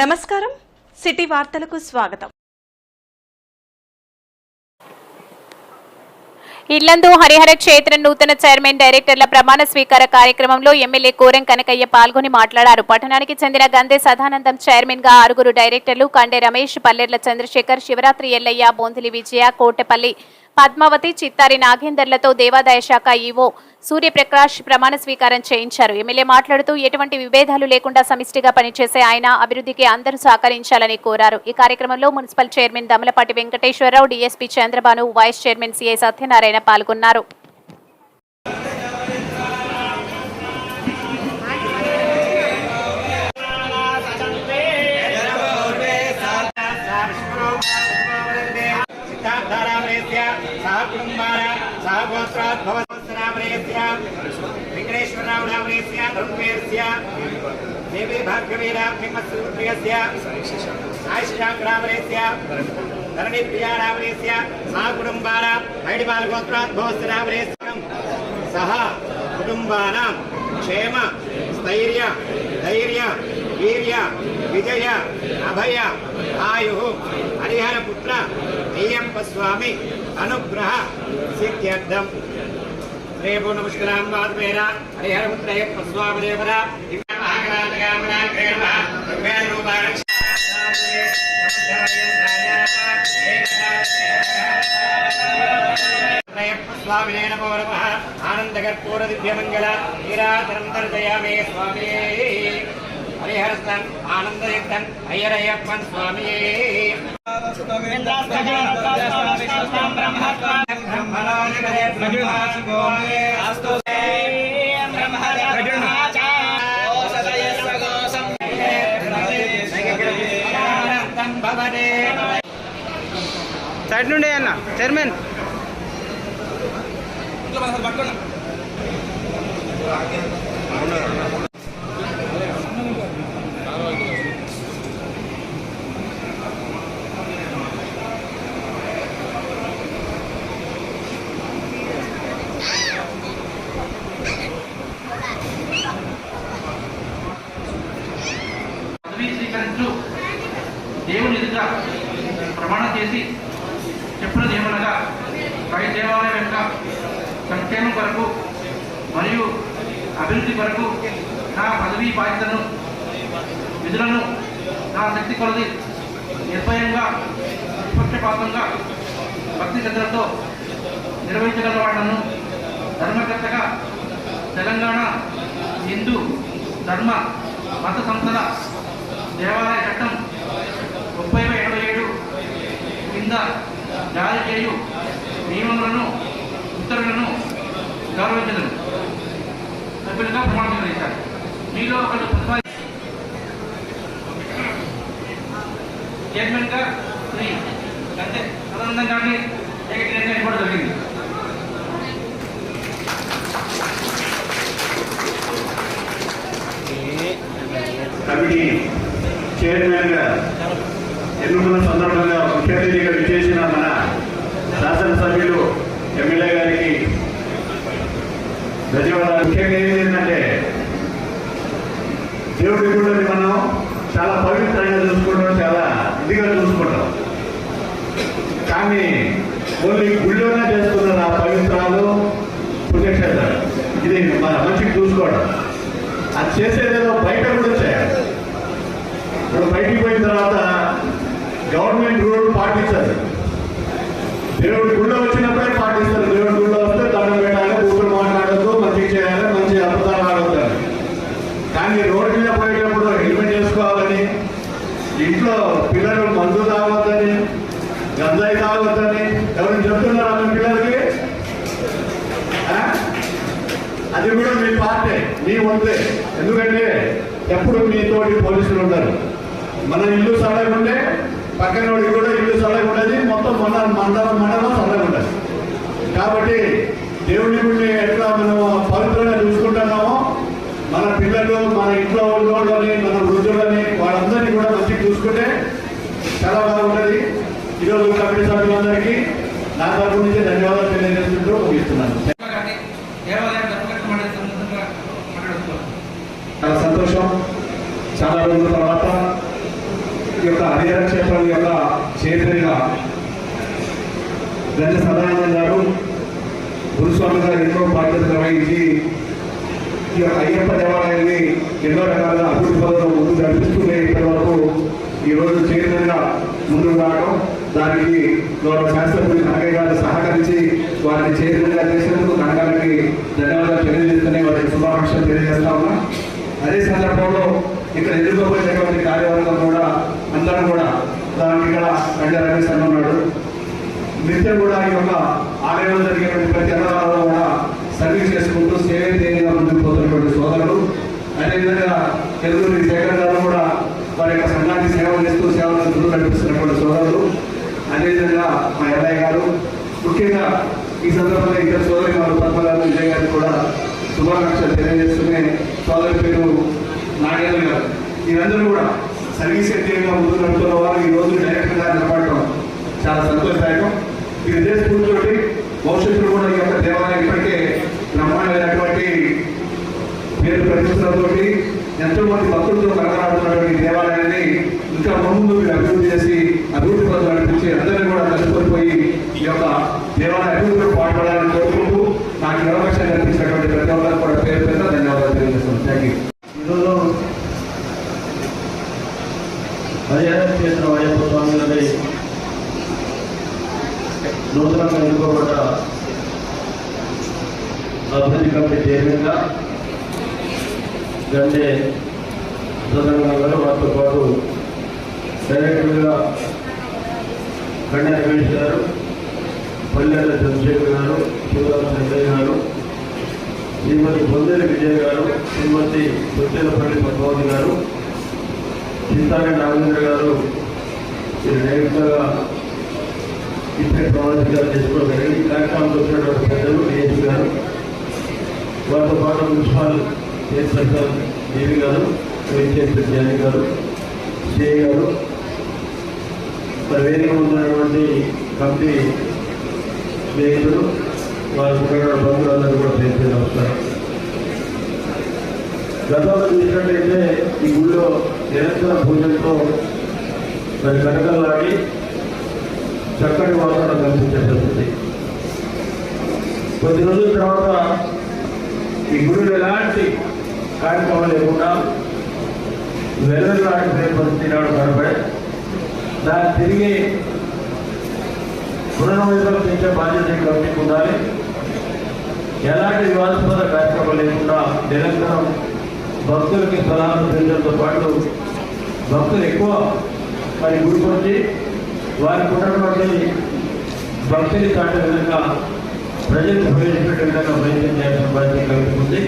నమస్కారం. సిటీ వార్తలకు స్వాగతం. ఇల్లందు హరిహర క్షేత్ర నూతన చైర్మన్ డైరెక్టర్ల ప్రమాణ స్వీకార కార్యక్రమంలో ఎమ్మెల్యే కోరెం కనకయ్య పాల్గొని మాట్లాడారు. పట్టణానికి చెందిన గంధే సదానందం చైర్మన్గా ఆరుగురు డైరెక్టర్లు కండే రమేష్ పల్లెర్ల చంద్రశేఖర్ శివరాత్రి ఎల్లయ్య బోంతిలి విజయ కోటెపల్లి పద్మావతి చిత్తారి నాగేందర్లతో దేవాదాయ శాఖ ఈవో సూర్యప్రకాష్ ప్రమాణ స్వీకారం చేయించారు. ఎమ్మెల్యే మాట్లాడుతూ ఎటువంటి విభేదాలు లేకుండా సమిష్టిగా పనిచేసే ఆయన అభివృద్ధికి అందరూ సహకరించాలని కోరారు. ఈ కార్యక్రమంలో municipal chairman Damalapati Venkateswararao DSP Chandrabhanu vice chairman CI Satyanarayana పాల్గొన్నారు. సహ గోత్రాద్భవస్రామణేస్య వెంకటేశ్వరరామణేస్య ధనుర్వేస్య దేవి భార్గవీరాత్మిమస్య సాయిశ్రామణేస్య ధరణి ప్రియారామణేస్య సహ కుటుంబాన హైడిబాల గోత్రాద్భవస్రామణేస్య సహ కుటుంబానాం క్షేమ స్థైర్య ధైర్య వీర్య విజయ అభయ ఆయు హరిహర పుత్ర అయ్యప్ప స్వామి అనుగ్రహ సిద్ధ్యర్థం రేపు నమస్కారం వాద్వేర హరిహర పుత్ర అయ్యప్ప స్వామినే నమో నమ ఆనందకర్పూర దివ్యమంగళ నిరాతరం దర్శయామే స్వామి హరిహరస్థన్ ఆనందయుక్తన్ అయ్యరయ్యప్పన్ స్వామి సైడ్ నుండి అన్న చైర్మన్. పదవీ స్వీకరించు దేవుని ఎదుట ప్రమాణం చేసి చెప్పినది ఏమనగా పై దేవాలయం యొక్క సంక్షేమం కొరకు మరియు అభివృద్ధి కొరకు నా పదవీ బాధ్యతను విధులను నా శక్తి కొలది నిర్భయంగా నిష్పక్షపాతంగా భక్తి శ్రద్ధలతో నిర్వహించగలవాడను ధర్మకర్తగా తెలంగాణ హిందూ ధర్మ మత సంస్థల దేవాలయ చట్టం ముప్పై ఇరవై ఏడు కింద జారీ చేయు నియమములను ఉత్తర్వులను గౌరవించదు సభ్యులుగా ప్రమాణం చేశారు. మీలో ఒకళ్ళు ప్రతిపాది చైర్మన్గా శ్రీ అంతే సదానందం గారిని ఏకగ్రీవంగా ఇవ్వడం జరిగింది. కమిటీ చైర్మన్గా ఎన్నుకున్న సందర్భంగా ముఖ్య అతిథిగా విచ్చేసిన మన శాసనసభ్యులు ఎమ్మెల్యే గారికి ధన్యవాదాలు. ముఖ్యంగా ఏంటంటే దేవుడి గుడిని మనం చాలా పవిత్రంగా చూసుకుంటాం చాలా ఇదిగా చూసుకుంటాం. కానీ ఓన్లీ గుళ్ళోనే చేస్తున్నారు ఆ పవిత్రాలు పుణ్యక్షేత్రాలు. ఇది మన మంచికి చూసుకోవడం. అది చేసేదేదో బయట కూడా చేయాలి. ఇప్పుడు బయటికి పోయిన తర్వాత గవర్నమెంట్ రూల్ పాటించాలి. దేవుడి గుళ్ళో వచ్చినప్పుడే పాటిస్తారు. దేవుడి గుళ్ళో వస్తే దండం పెట్టాలి కూతురు మాట్లాడద్దు మంచిగా చేయాలి మంచి అబద్ధాలు ఆడొద్దని. కానీ రోడ్డు మీద పోయేటప్పుడు హెల్మెట్ చేసుకోవాలని ఇంట్లో పిల్లలు మందు తాగొద్దని గంజాయి తాగొద్దని ఎవరు చెప్తున్నారు అన్న పిల్లలకి? ఆ? అది కూడా మీ పార్టీ మీ వంతే. ఎందుకంటే ఎప్పుడు మీతోటి పోలీసులు ఉంటారు. మన ఇల్లు సడగా ఉండే పక్కన వాడికి కూడా ఇల్లు సడగా ఉండదు మొత్తం మన మండలం మండలం సడగా ఉండదు కాబట్టి దేవుని గుడిని ఎట్లా మనం పవిత్రంగా చూసుకుంటున్నామో మన పిల్లలు మన ఇంట్లో ఉన్నోళ్ళని మన వృద్ధులని వాళ్ళందరినీ కూడా మంచిగా చూసుకుంటే చాలా బాగుంటుంది ఈరోజు కమిటీ సభ్యులందరికీ నా తరపు నుంచి ధన్యవాదాలు తెలియజేస్తుంటూ ముగిస్తున్నాను గారిని దేవాలయం ధర్మకర్త మండలి సందర్భంగా మాట్లాడుతున్నాను చాలా సంతోషం చాలా రోజుల తర్వాత గంజ సదానందం గారు గురుస్వామి గారు ఎన్నో బాధ్యతలు నిర్వహించి ఈ యొక్క అయ్యప్ప దేవాలయాన్ని ఎన్నో రకాల అభివృద్ధి పనులు ముందు నడిపిస్తూనే ఇప్పటి వరకు ఈరోజు చైర్మన్గా ముందుకు రావడం. దానికి గౌరవ శాస్త్రపతి నాగయ్య గారు సహకరించి వారిని చైర్మన్గా చేసినందుకు నాగారికి ధన్యవాదాలు తెలియజేస్తూనే వారికి శుభాకాంక్షలు తెలియజేస్తా ఉన్నా. అదే సందర్భంలో ఇక్కడ ఎదుర్కోబోయేటువంటి కార్యవర్గం కూడా అందరం కూడా దానికి ఇక్కడ గంట రమేష్ అన్న ఉన్నాడు నిత్యం కూడా ఈ యొక్క ఆలయంలో జరిగేటువంటి ప్రతి అన్నదానంలో కూడా సర్వీస్ చేసుకుంటూ సేవేంద్రియంగా ముందుకు పోతున్నటువంటి సోదరులు అదేవిధంగా తెలుగుని శేఖర్ గారు కూడా వారి యొక్క సంఘానికి సేవ చేస్తూ సేవలు ముందు నడిపిస్తున్నటువంటి సోదరులు. అదేవిధంగా మా ఎల్లయ్య గారు ముఖ్యంగా ఈ సందర్భంగా ఇద్దరు సోదరి గారు పద్మ గారు విజయ్ గారికి కూడా శుభాకాంక్షలు తెలియజేస్తూనే సోదరి పేరు నాగేంద్ర గారు. వీరందరూ కూడా సర్వీస్ ఎంటీగా ముందు నడుపుతున్న వారు ఈ రోజు డైరెక్టర్ గారు నిలబడటం చాలా సంతోషదాయకం. ఇది ఇదే స్ఫూర్తితోటి భవిష్యత్తులో కూడా ఈ యొక్క దేవాలయం ఇప్పటికే బ్రహ్మాండమైనటువంటి పేరు ప్రతిష్టలతోటి ఎంతో మంది భక్తులతో కనకరాడుతున్నటువంటి దేవాలయాన్ని ఇంకా ముందు మీరు అభివృద్ధి చేసి అభివృద్ధి పనులు నడిపించి అందరినీ కూడా కలిసిపోయి ఈ యొక్క దేవాలయ అభివృద్ధిలో పాటుపడాలని కోరుకుంటూ నాకు ఈ అవకాశం కల్పించినటువంటి ప్రతి ఒక్కరికి కూడా పేరు పేరు ధన్యవాదాలు తెలియజేస్తాను థ్యాంక్ యూ ఈరోజు హరిహర క్షేత్రం అయ్యప్ప స్వామి గారి నూతనంగా ఎన్నుకోబడ్డ అభివృద్ధి కమిటీ చైర్మన్గా గండే ప్రధానంగా వారితో పాటు డైరెక్టర్గా గండే రమేష్ గారు పల్లెల చంద్రశేఖర్ గారు శివరామ చంద్రయ్య గారు శ్రీమతి బొందేరి విజయ్ గారు శ్రీమతి సుత్తేలపల్లి పద్మావతి గారు చింతారెడ్డి నాగేంద్ర గారు ఇది డైరెక్టర్గా ఇప్పటి ప్రమాణిగా చేసుకోవడం జరిగింది. కార్యక్రమంలో వచ్చినటువంటి పెద్దలు డిఎస్పీ గారు వారితో పాటు మున్సిపల్ చైర్పర్సన్ దేవి గారు? వైస్ చైర్పర్సన్ జాని గారు సిఐ గారు. మరి వేదిక ఉన్నటువంటి కమిటీ స్నేహితులు వారి బంధువులందరూ కూడా పేరు నమస్కారం. గతంలో చూసినట్టయితే ఈ గుళ్ళో నిరంతర పూజలతో మరి కనకల్లాడి చక్కటి వాతావరణం కనిపించే కొద్ది రోజుల తర్వాత ఈ గుడిలో ఎలాంటి కార్యక్రమం లేకుండా వెల్లలాడిపోయే పరిస్థితి రావడం కనపడే దాన్ని తిరిగి పునర్వైపులకు పెంచే బాధ్యత ఈ కమిటీకి ఉండాలి. ఎలాంటి వివాదాస్పద కార్యక్రమం లేకుండా నిరంతరం భక్తులకి సలహాలు పెంచడంతో పాటు భక్తులు ఎక్కువ మరి గుడికొచ్చి వారికి ఉన్నటువంటి భక్తిని చాటే విధంగా ప్రజలకు ప్రవేశపెట్టే విధంగా ప్రయత్నం చేయాల్సిన బాధ్యత కలుగుతుంది.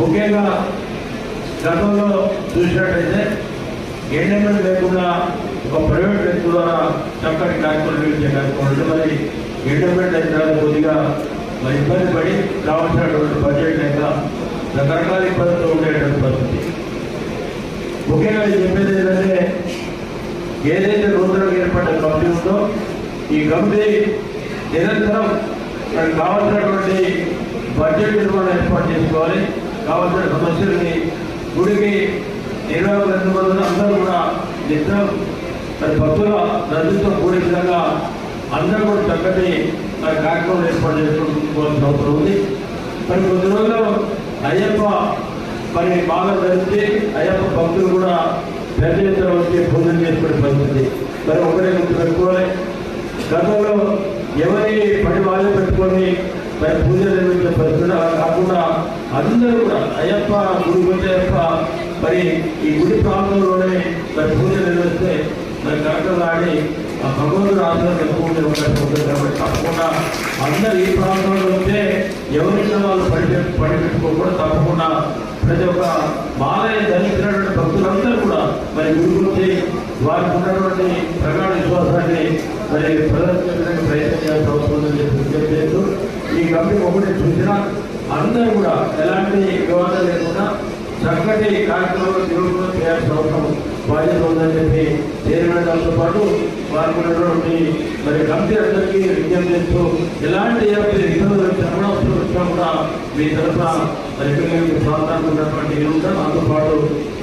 ముఖ్యంగా గతంలో చూసినట్లయితే ఎండమెంట్ లేకుండా ఒక ప్రైవేట్ వ్యక్తి ద్వారా చక్కటి కార్యక్రమం నిర్వహించే కార్యక్రమం మరి ఎండమెంట్ అయిన కొద్దిగా మరి ఇబ్బంది పడి కావాల్సినటువంటి బడ్జెట్ లేక రకరకాల ఇబ్బందులు ఉండేటువంటి పరిస్థితి. ముఖ్యంగా చెప్పేది ఏంటంటే ఏదైతే నూతనంగా ఏర్పడిన కమిటీ ఉందో ఈ కమిటీ నిరంతరం మనకు కావాల్సినటువంటి బడ్జెట్ నిర్మాణం ఏర్పాటు చేసుకోవాలి. కావాల్సిన సమస్యలని గుడికి నిర్వాహకులు ఎంతమంది అందరూ కూడా నిత్యం మరి భక్తుల రద్దుతో కూడిన విధంగా అందరూ కూడా చక్కటి మరి కార్యక్రమం ఏర్పాటు చేసుకోవాల్సిన అవసరం ఉంది. మరి కొద్ది రోజుల్లో అయ్యప్ప మరి బాగా జరిగితే అయ్యప్ప భక్తులు కూడా పెద్ద ఎత్తున వచ్చి పూజలు చేసుకునే పరిస్థితి. మరి ఒకరే గుర్తు పెట్టుకోవాలి. గతంలో ఎవరి పని వాళ్ళు పెట్టుకొని మరి పూజలు నిర్వహించే పరిస్థితి అలా కాకుండా అందరూ కూడా అయ్యప్ప గుడి వచ్చేయప్ప మరి ఈ గుడి ప్రాంతంలోనే మరి పూజ నిర్వహిస్తే మరి కరెక్ట్గా ఆడి ఆ భగవంతుడు ఆశ్రమం చెప్పుకుంటే అవకాశం ఉంటుంది కాబట్టి తప్పకుండా అందరు ఈ ప్రాంతంలో ఉంటే ఎవరికైనా వాళ్ళు పడి పడి తప్పకుండా ప్రతి ఒక్క బాలయ్య ధరించినటువంటి భక్తులందరూ కూడా మరి గుడి గురించి వారికి ఉన్నటువంటి ప్రగాఢ విశ్వాసాన్ని మరి ప్రదర్శించడానికి ప్రయత్నం చేయాల్సిన అవసరం ఉందని చెప్పి ఈ కమిటీ ఒకటి చూసినా అందరూ కూడా ఎలాంటి వివాదం లేకుండా చక్కటి కార్యక్రమాలు నిరూపణ చేయాల్సిన అవసరం బాధ్యత ఉందని చెప్పి చైర్మన్ పాటు వారికి ఉన్నటువంటి మరి కమిటీ అందరికీ విజ్ఞప్తి చేస్తూ ఎలాంటి ఇబ్బందులు వచ్చినా అవసరం వచ్చినా కూడా మీ తరఫున మరి పిల్లలకి ప్రాంతానికి ఉన్నటువంటి ఉంటారు. దాంతో పాటు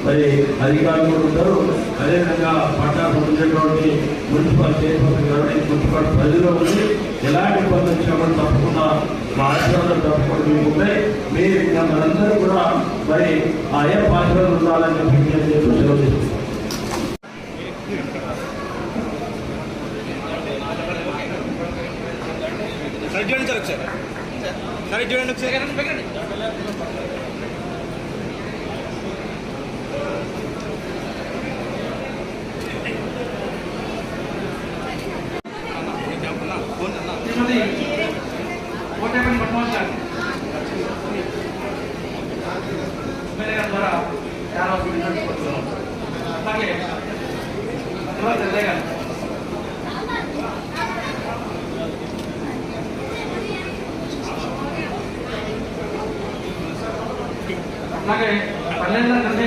మరి అధికారులు కూడా ఉంటారు. అదేవిధంగా పట్టణానికి ఉండేటువంటి మున్సిపల్ చైర్పర్సన్ గారు మున్సిపల్ ప్రజలు ఉంది ఎలాంటి ఇబ్బంది వచ్చినా కూడా తప్పకుండా ఉంటాయి మీరు మనందరూ కూడా మరి ఆ అయ్యప్ప ఆశీర్వాదం ఉండాలని చెప్పి. సైడ్ చూడండి సార్ ఒకసారి. సైడ్ చూడండి ఒకసారి. ಹಾಗೆ ಪಲ್ಲೆಲ್ಲ ತಂದೆ